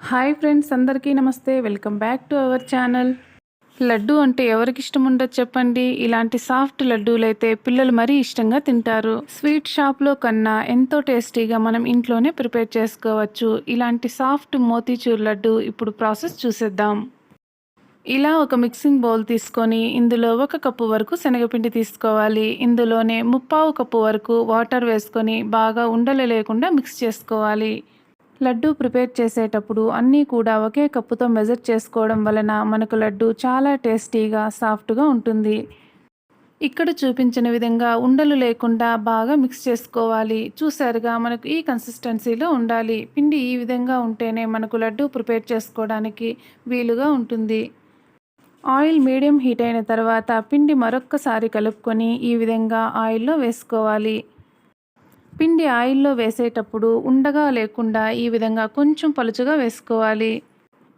Hi friends అందరికీ నమస్తే. Welcome back to our channel. Laddu అంటే ఎవరికి ఇష్టం ఉండదు చెప్పండి. ఇలాంటి సాఫ్ట్ లడ్డూలు అయితే పిల్లలు మరీ ఇష్టంగా తింటారు. స్వీట్ షాప్లో కన్నా ఎంతో టేస్టీగా మనం ఇంట్లోనే ప్రిపేర్ చేసుకోవచ్చు. ఇలాంటి సాఫ్ట్ మోతీచూర్ లడ్డు ఇప్పుడు ప్రాసెస్ చూసేద్దాం. ఇలా ఒక మిక్సింగ్ బౌల్ తీసుకొని ఇందులో ఒక కప్పు వరకు శనగపిండి తీసుకోవాలి. ఇందులోనే ముప్పావు కప్పు వరకు వాటర్ వేసుకొని బాగా ఉండలు లేకుండా మిక్స్ చేసుకోవాలి. లడ్డు ప్రిపేర్ చేసేటప్పుడు అన్నీ కూడా ఒకే కప్పుతో మెజర్ చేసుకోవడం వలన మనకు లడ్డు చాలా టేస్టీగా సాఫ్ట్గా ఉంటుంది. ఇక్కడ చూపించిన విధంగా ఉండలు లేకుండా బాగా మిక్స్ చేసుకోవాలి. చూసారుగా మనకు ఈ కన్సిస్టెన్సీలో ఉండాలి. పిండి ఈ విధంగా ఉంటేనే మనకు లడ్డు ప్రిపేర్ చేసుకోవడానికి వీలుగా ఉంటుంది. ఆయిల్ మీడియం హీట్ అయిన తర్వాత పిండి మరొక్కసారి కలుపుకొని ఈ విధంగా ఆయిల్లో వేసుకోవాలి. పిండి ఆయిల్లో వేసేటప్పుడు ఉండగా లేకుండా ఈ విధంగా కొంచెం పలుచగా వేసుకోవాలి.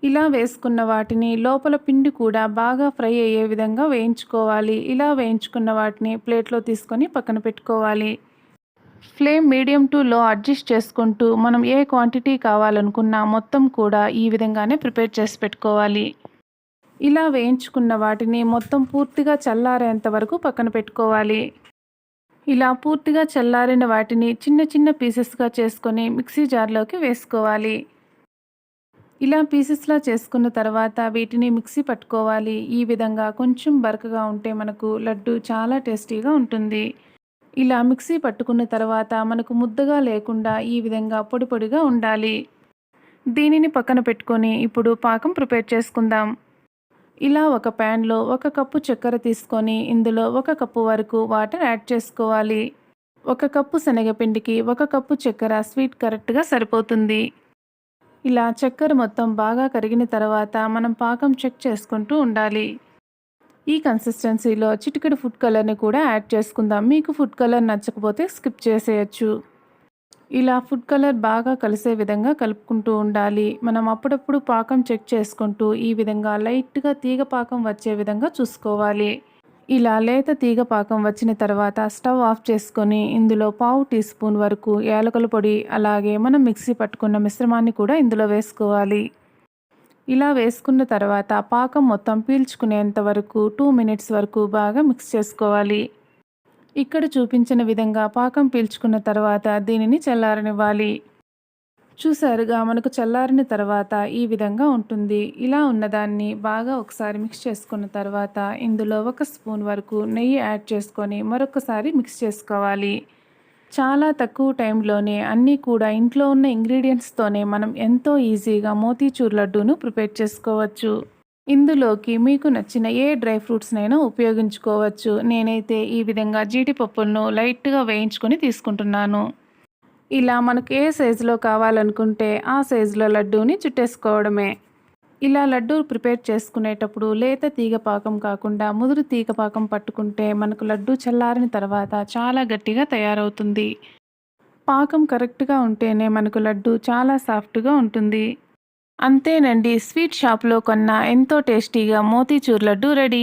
ఇలా వేసుకున్న వాటిని లోపల పిండి కూడా బాగా ఫ్రై అయ్యే విధంగా వేయించుకోవాలి. ఇలా వేయించుకున్న వాటిని ప్లేట్లో తీసుకొని పక్కన పెట్టుకోవాలి. Flame medium to low adjust చేసుకుంటూ మనం ఏ క్వాంటిటీ కావాలనుకున్నా మొత్తం కూడా ఈ విధంగానే ప్రిపేర్ చేసి పెట్టుకోవాలి. ఇలా వేయించుకున్న వాటిని మొత్తం పూర్తిగా చల్లారేంత వరకు పక్కన పెట్టుకోవాలి. ఇలా పూర్తిగా చల్లారిన వాటిని చిన్న చిన్న పీసెస్గా చేసుకొని మిక్సీ జార్లోకి వేసుకోవాలి. ఇలా పీసెస్లా చేసుకున్న తర్వాత వీటిని మిక్సీ పట్టుకోవాలి. ఈ విధంగా కొంచెం బరకగా ఉంటే మనకు లడ్డు చాలా టేస్టీగా ఉంటుంది. ఇలా మిక్సీ పట్టుకున్న తర్వాత మనకు ముద్దగా లేకుండా ఈ విధంగా పొడి పొడిగా ఉండాలి. దీనిని పక్కన పెట్టుకొని ఇప్పుడు పాకం ప్రిపేర్ చేసుకుందాం. ఇలా ఒక ప్యాన్లో ఒక కప్పు చక్కెర తీసుకొని ఇందులో ఒక కప్పు వరకు వాటర్ యాడ్ చేసుకోవాలి. ఒక కప్పు శనగపిండికి ఒక కప్పు చక్కెర స్వీట్ కరెక్ట్గా సరిపోతుంది. ఇలా చక్కెర మొత్తం బాగా కరిగిన తర్వాత మనం పాకం చెక్ చేసుకుంటూ ఉండాలి. ఈ కన్సిస్టెన్సీలో చిటికెడు ఫుడ్ కలర్ని కూడా యాడ్ చేసుకుందాం. మీకు ఫుడ్ కలర్ నచ్చకపోతే స్కిప్ చేసేయచ్చు. ఇలా ఫుడ్ కలర్ బాగా కలిసే విధంగా కలుపుకుంటూ ఉండాలి. మనం అప్పుడప్పుడు పాకం చెక్ చేసుకుంటూ ఈ విధంగా లైట్గా తీగ పాకం వచ్చే విధంగా చూసుకోవాలి. ఇలా లేత తీగ పాకం వచ్చిన తర్వాత స్టవ్ ఆఫ్ చేసుకొని ఇందులో పావు టీ స్పూన్ వరకు యాలకుల పొడి అలాగే మనం మిక్సీ పట్టుకున్న మిశ్రమాన్ని కూడా ఇందులో వేసుకోవాలి. ఇలా వేసుకున్న తర్వాత పాకం మొత్తం పీల్చుకునేంత వరకు టూ మినిట్స్ వరకు బాగా మిక్స్ చేసుకోవాలి. ఇక్కడ చూపించిన విధంగా పాకం పీల్చుకున్న తర్వాత దీనిని చల్లారనివ్వాలి. చూసారుగా మనకు చల్లారిన తర్వాత ఈ విధంగా ఉంటుంది. ఇలా ఉన్నదాన్ని బాగా ఒకసారి మిక్స్ చేసుకున్న తర్వాత ఇందులో ఒక స్పూన్ వరకు నెయ్యి యాడ్ చేసుకొని మరొకసారి మిక్స్ చేసుకోవాలి. చాలా తక్కువ టైంలోనే అన్నీ కూడా ఇంట్లో ఉన్న ఇంగ్రీడియంట్స్తోనే మనం ఎంతో ఈజీగా మోతీచూర్ లడ్డూను ప్రిపేర్ చేసుకోవచ్చు. ఇందులోకి మీకు నచ్చిన ఏ డ్రై ఫ్రూట్స్నైనా ఉపయోగించుకోవచ్చు. నేనైతే ఈ విధంగా జీడిపప్పులను లైట్గా వేయించుకొని తీసుకుంటున్నాను. ఇలా మనకు ఏ సైజులో కావాలనుకుంటే ఆ సైజులో లడ్డూని చుట్టేసుకోవడమే. ఇలా లడ్డూ ప్రిపేర్ చేసుకునేటప్పుడు లేత తీగ పాకం కాకుండా ముదురు తీగ పాకం పట్టుకుంటే మనకు లడ్డు చల్లారిన తర్వాత చాలా గట్టిగా తయారవుతుంది. పాకం కరెక్ట్గా ఉంటేనే మనకు లడ్డు చాలా సాఫ్ట్గా ఉంటుంది. అంతేనండి స్వీట్ షాప్లో కొన్న ఎంతో టేస్టీగా మోతీచూర్ లడ్డు రెడీ.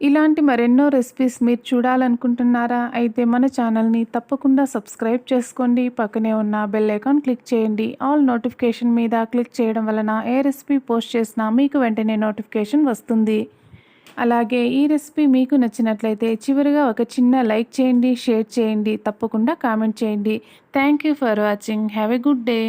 ఇలాంటి మరెన్నో రెసిపీస్ మీరు చూడాలనుకుంటున్నారా? అయితే మన ఛానల్ని తప్పకుండా సబ్స్క్రైబ్ చేసుకోండి. పక్కనే ఉన్న బెల్ ఐకాన్ క్లిక్ చేయండి. ఆల్ నోటిఫికేషన్ మీద క్లిక్ చేయడం వలన ఏ రెసిపీ పోస్ట్ చేసినా మీకు వెంటనే నోటిఫికేషన్ వస్తుంది. అలాగే ఈ రెసిపీ మీకు నచ్చినట్లయితే చివరిగా ఒక చిన్న లైక్ చేయండి షేర్ చేయండి తప్పకుండా కామెంట్ చేయండి. Thank you for watching. Have a good day.